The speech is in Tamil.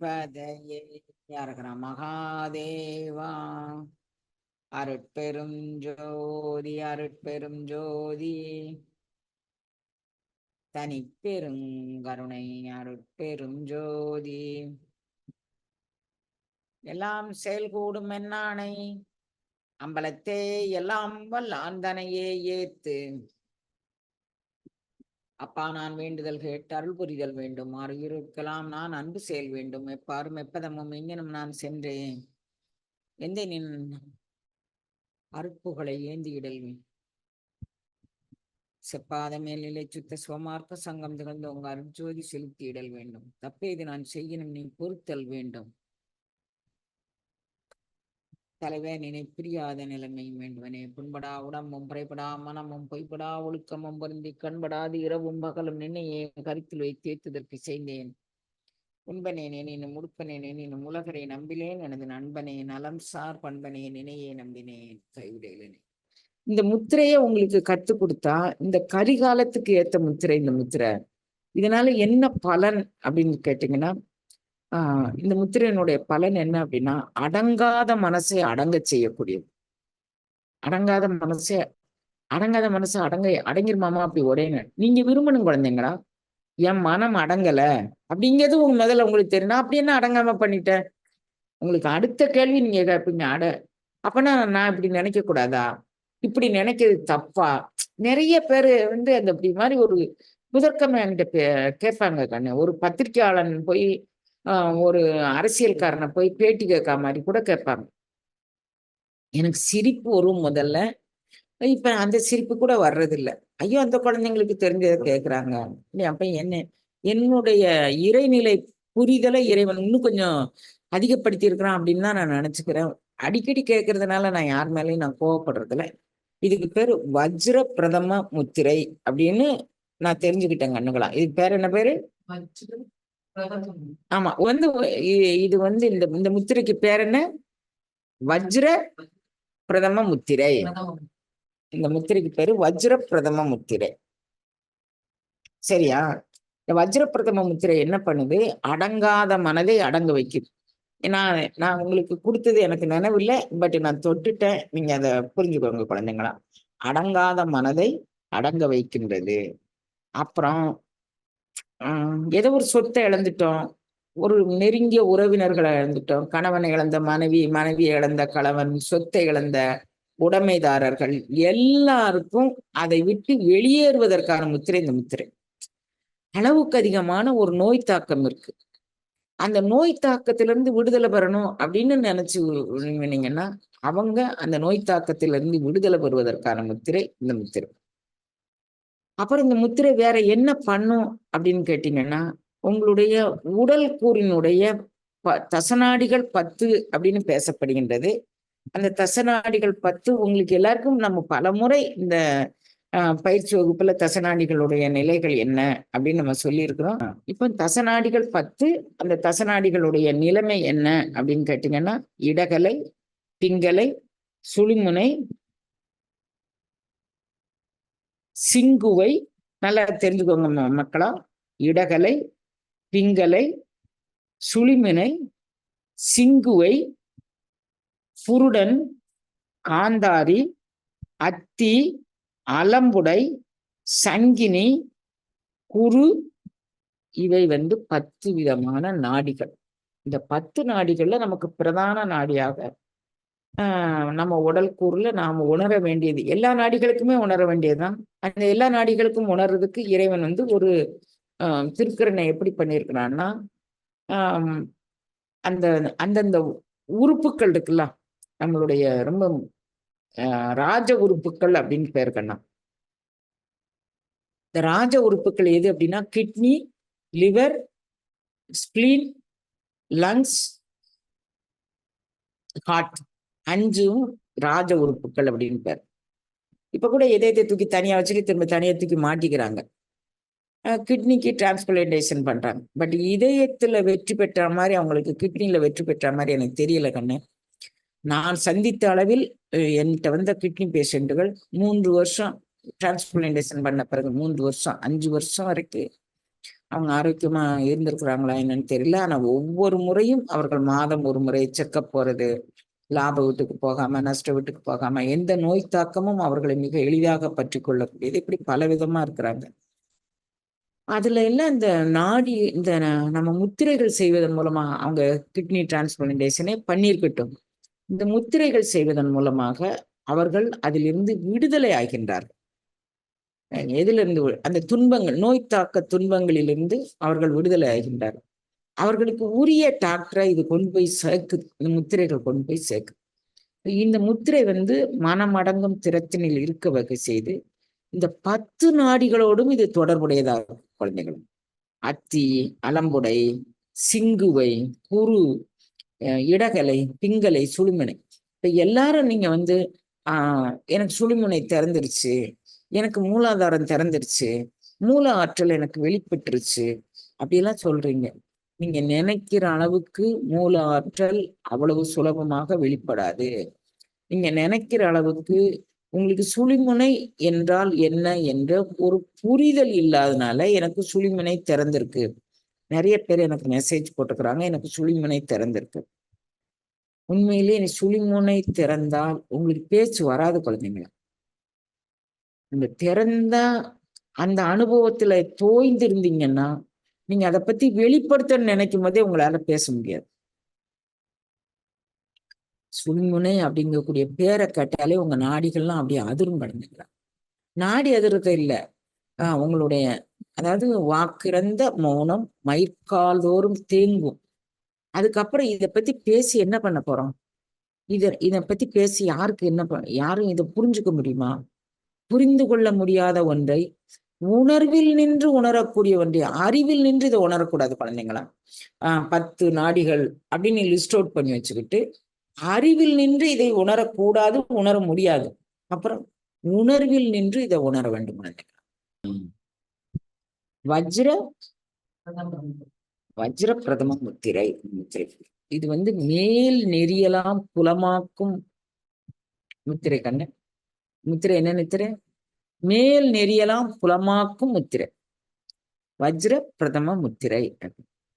பதையே யாருக்கிற? மகாதேவா. அருட்பெரும் ஜோதி அருட்பெரும் ஜோதி. தனிப்பெருங்கருணை அருட்பெரும் ஜோதி. எல்லாம் செயல்கூடும் என்னானை? அம்பலத்தே எல்லாம் வல்லாந்தனையே ஏத்து. அப்பா நான் வேண்டுதல் கேட்டு அருள் புரிதல் வேண்டும். ஆறு இருக்கலாம் நான் அன்பு செயல் வேண்டும். எப்பாரும் எப்பதமும் எங்கனும் நான் சென்றேன். எந்த நின் அருட்புகளை ஏந்தியிடல் செப்பாத மேல்நிலை சுத்த சுவமார்க்க சங்கம் திகழ்ந்து உங்க அருட்ஜோதி செலுத்தியிடல் வேண்டும். தப்பேது நான் செய்யணும் நீ பொறுத்தல் வேண்டும். தலைவே நினை பிரியாத நிலைமையும் வேண்டுவனே. புண்படா உடம்பும் புறைப்படா மனமும் பொய்ப்படா ஒழுக்கமும் பொருந்தி கண்படாது இரவும் பகலும் நின்னையே கருத்தில் வைத்தேத்துதற்கு செய்தேன். உண்பனேன் எனினும் முடுப்பனேனே எனினும் உலகரை நம்பிலேன் எனது நண்பனே நலம் சார் பண்பனே நினையே நம்பினேன். கைவிடலனே இந்த முத்திரையை உங்களுக்கு கத்து கொடுத்தா இந்த கரிகாலத்துக்கு ஏத்த முத்திரை இந்த முத்திரை. இதனால என்ன பலன் அப்படின்னு கேட்டீங்கன்னா ஆஹ் இந்த முத்திரையினுடைய பலன் என்ன அப்படின்னா அடங்காத மனசை அடங்க செய்யக்கூடியது. அடங்காத மனசை அடங்காத மனசை அடங்க அடங்கிருமாமா அப்படி உடையங்க நீங்க விரும்பணும் குழந்தைங்களா? என் மனம் அடங்கல அப்படிங்கிறது உங்க முதல்ல உங்களுக்கு தெரியும். அப்படி என்ன அடங்காம பண்ணிட்டேன்? உங்களுக்கு அடுத்த கேள்வி நீங்க கேட்பீங்க அட அப்பனா நான் இப்படி நினைக்க கூடாதா? இப்படி நினைக்கிறது தப்பா? நிறைய பேரு வந்து அந்த இப்படி மாதிரி ஒரு முதற்கமே என்கிட்ட கேட்பாங்க கண்ணு. ஒரு பத்திரிகையாளன் போய் ஒரு அரசியல்காரனை போய் பேட்டி கேட்க மாதிரி கூட கேட்பாங்க. எனக்கு சிரிப்பு வரும் முதல்ல. இப்ப அந்த சிரிப்பு கூட வர்றதில்ல. ஐயோ அந்த குழந்தைங்களுக்கு தெரிஞ்சதை கேட்குறாங்க. அப்ப என்ன என்னுடைய இறைநிலை புரிதலை இறைவன் இன்னும் கொஞ்சம் அதிகப்படுத்தி இருக்கிறான் அப்படின்னு தான் நான் நினச்சிக்கிறேன். அடிக்கடி கேட்கறதுனால நான் யார் மேலேயும் நான் கோவப்படுறதில்ல. இதுக்கு பேர் வஜ்ர பிரதம முத்திரை அப்படின்னு நான் தெரிஞ்சுக்கிட்டேன் கண்ணுகளா இதுக்கு பேர் என்ன பேரு? ஆமா வந்து இது வந்து இந்த இந்த முத்திரைக்கு பேர் என்ன? வஜ்ர பிரதம முத்திரை. இந்த முத்திரைக்கு பேரு வஜ்ர பிரதம முத்திரை. சரியா? இந்த வஜ்ர பிரதம முத்திரை என்ன பண்ணுது? அடங்காத மனதை அடங்க வைக்குது. நான் நான் உங்களுக்கு கொடுத்தது எனக்கு நினைவில்லை பட் நான் தொட்டுட்டேன். நீங்க அதை புரிஞ்சுக்கோங்க குழந்தைங்களா. அடங்காத மனதை அடங்க வைக்கின்றது. அப்புறம் ஏதோ ஒரு சொத்தை இழந்துட்டோம். ஒரு நெருங்கிய உறவினர்களை இழந்துட்டோம். கணவனை இழந்த மனைவி மனைவி இழந்த கணவன் சொத்தை இழந்த உடைமைதாரர்கள் எல்லாருக்கும் அதை விட்டு வெளியேறுவதற்கான முத்திரை இந்த முத்திரை. அளவுக்கு அதிகமான ஒரு நோய் தாக்கம் இருக்கு. அந்த நோய் தாக்கத்திலிருந்து விடுதலை பெறணும் அப்படின்னு நினைச்சு நினைங்கன்னா அவங்க அந்த நோய் தாக்கத்திலிருந்து விடுதலை பெறுவதற்கான முத்திரை இந்த முத்திரை. அப்புறம் இந்த முத்திரை வேற என்ன பண்ணும் அப்படின்னு கேட்டீங்கன்னா உங்களுடைய உடல் கூறினுடைய ப தசநாடிகள் பத்து அப்படின்னு பேசப்படுகின்றது. அந்த தசநாடிகள் பத்து உங்களுக்கு எல்லாருக்கும் நம்ம பல முறை இந்த பயிற்சி வகுப்புல தசநாடிகளுடைய நிலைகள் என்ன அப்படின்னு நம்ம சொல்லியிருக்கிறோம். இப்போ தசநாடிகள் பத்து அந்த தசநாடிகளுடைய நிலைமை என்ன அப்படின்னு கேட்டீங்கன்னா இடகலை பிங்கலை சுழிமுனை சிங்குவை நல்லா தெரிஞ்சுக்கோங்க மக்களா. இடகலை பிங்கலை சுளிமினை சிங்குவை புருடன் காந்தாரி அத்தி அலம்புடை சங்கினி குரு இவை வந்து பத்து விதமான நாடிகள். இந்த பத்து நாடிகள்ல நமக்கு பிரதான நாடியாக நம்ம உடல் கூறுல நாம உணர வேண்டியது. எல்லா நாடிகளுக்குமே உணர வேண்டியதுதான். அந்த எல்லா நாடிகளுக்கும் உணர்றதுக்கு இறைவன் வந்து ஒரு திருக்கரனை எப்படி பண்ணியிருக்கிறான்னா அந்த அந்தந்த உறுப்புகள் இருக்குல்ல நம்மளுடைய ரொம்ப ராஜ உறுப்புகள் அப்படின்னு பேர் கண்ணா இந்த ராஜ உறுப்புகள் எது அப்படின்னா kidney liver spleen lungs heart. அஞ்சும் ராஜ உறுப்புகள் அப்படின்னு பேர் இப்ப கூட இதயத்தை தூக்கி தனியா வச்சுட்டு திரும்ப தனியா தூக்கி மாட்டிக்கிறாங்க. கிட்னிக்கு டிரான்ஸ்பிளேண்டேஷன் பண்றாங்க. பட் இதயத்துல வெற்றி பெற்ற மாதிரி அவங்களுக்கு கிட்னியில் வெற்றி பெற்ற மாதிரி எனக்கு தெரியல கண்ணு. நான் சந்தித்த அளவில் என்கிட்ட வந்த கிட்னி பேஷண்ட்டுகள் மூன்று வருஷம் டிரான்ஸ்பிளேண்டேஷன் பண்ண பிறகு மூன்று வருஷம் அஞ்சு வருஷம் வரைக்கும் அவங்க ஆரோக்கியமா இருந்திருக்கிறாங்களா என்னன்னு தெரியல. ஆனா ஒவ்வொரு முறையும் அவர்கள் மாதம் ஒரு முறை செக்கப் போறது லாப வீட்டுக்கு போகாம நஷ்ட வீட்டுக்கு போகாம எந்த நோய் தாக்கமும் அவர்களை மிக எளிதாக பற்றி கொள்ளக்கூடியது இப்படி பல விதமா இருக்கிறாங்க. அதுல எல்லாம் இந்த நாடி இந்த நம்ம முத்திரைகள் செய்வதன் மூலமா அவங்க கிட்னி டிரான்ஸ்பிளான்டேஷனே பண்ணியிருக்கட்டும். இந்த முத்திரைகள் செய்வதன் மூலமாக அவர்கள் அதிலிருந்து விடுதலை ஆகின்றார்கள். எதிலிருந்து அந்த துன்பங்கள் நோய் தாக்க துன்பங்களிலிருந்து அவர்கள் விடுதலை ஆகின்றார்கள். அவர்களுக்கு உரிய டாக்டரை இது கொண்டு போய் சேர்க்கு இந்த முத்திரைகள் கொண்டு போய் சேர்க்கு. இந்த முத்திரை வந்து மனமடங்கும் திறத்தினில் இருக்க வகை செய்து இந்த பத்து நாடிகளோடும் இது தொடர்புடையதாக குழந்தைகளும் அத்தி அலம்புடை சிங்குவை குரு இடகலை பிங்கலை சுழுமனை. இப்ப எல்லாரும் நீங்க வந்து ஆஹ் எனக்கு சுழிமுனை திறந்துருச்சு எனக்கு மூலாதாரம் திறந்துருச்சு மூல ஆற்றல் எனக்கு வெளிப்பட்டுருச்சு அப்படியெல்லாம் சொல்றீங்க. நீங்க நினைக்கிற அளவுக்கு மூல ஆற்றல் அவ்வளவு சுலபமாக வெளிப்படாது. நீங்க நினைக்கிற அளவுக்கு உங்களுக்கு சுழிமுனை என்றால் என்ன என்ற ஒரு புரிதல் இல்லாதனால எனக்கு சுழிமுனை திறந்திருக்கு. நிறைய பேர் எனக்கு மெசேஜ் போட்டுக்கிறாங்க எனக்கு சுழிமுனை திறந்திருக்கு. உண்மையிலே நீ சுழிமுனை திறந்தால் உங்களுக்கு பேச்சு வராது குழந்தைங்களா. இந்த திறந்த அந்த அனுபவத்துல தோய்ந்திருந்தீங்கன்னா நீங்க அதை பத்தி வெளிப்படுத்த நினைக்கும் போதே உங்களால பேச முடியாது. சுழிமுனை அப்படிங்கக்கூடிய பேரை கேட்டாலே உங்க நாடிகள்லாம் அப்படியே அதிரும் படைஞ்சுக்கலாம் நாடி அதிர்றது இல்லை. ஆஹ் உங்களுடைய அதாவது வாக்கிறந்த மௌனம் மயிர்கால்தோறும் தேங்கும். அதுக்கப்புறம் இதை பத்தி பேசி என்ன பண்ண போறோம்? இத இதை பத்தி பேசி யாருக்கு என்ன யாரும் இதை புரிஞ்சுக்க முடியுமா? புரிந்து கொள்ள முடியாத ஒன்றை உணர்வில் நின்று உணரக்கூடிய ஒன்றை அறிவில் நின்று இதை உணரக்கூடாது குழந்தைங்களா? ஆஹ் பத்து நாடிகள் அப்படின்னு லிஸ்ட் அவுட் பண்ணி வச்சுக்கிட்டு அறிவில் நின்று இதை உணரக்கூடாது உணர முடியாது. அப்புறம் உணர்வில் நின்று இதை உணர வேண்டும் குழந்தைங்களா? வஜ்ர வஜ்ர பிரதம முத்திரை முத்திரை. இது வந்து மேல் நெறியலாம் புலமாக்கும் முத்திரை கண்ண. முத்திரை என்ன நித்திரை மேல் நெறியலாம் புலமாக்கும் முத்திரை. வஜ்ர பிரதம முத்திரை. அப்படின்னு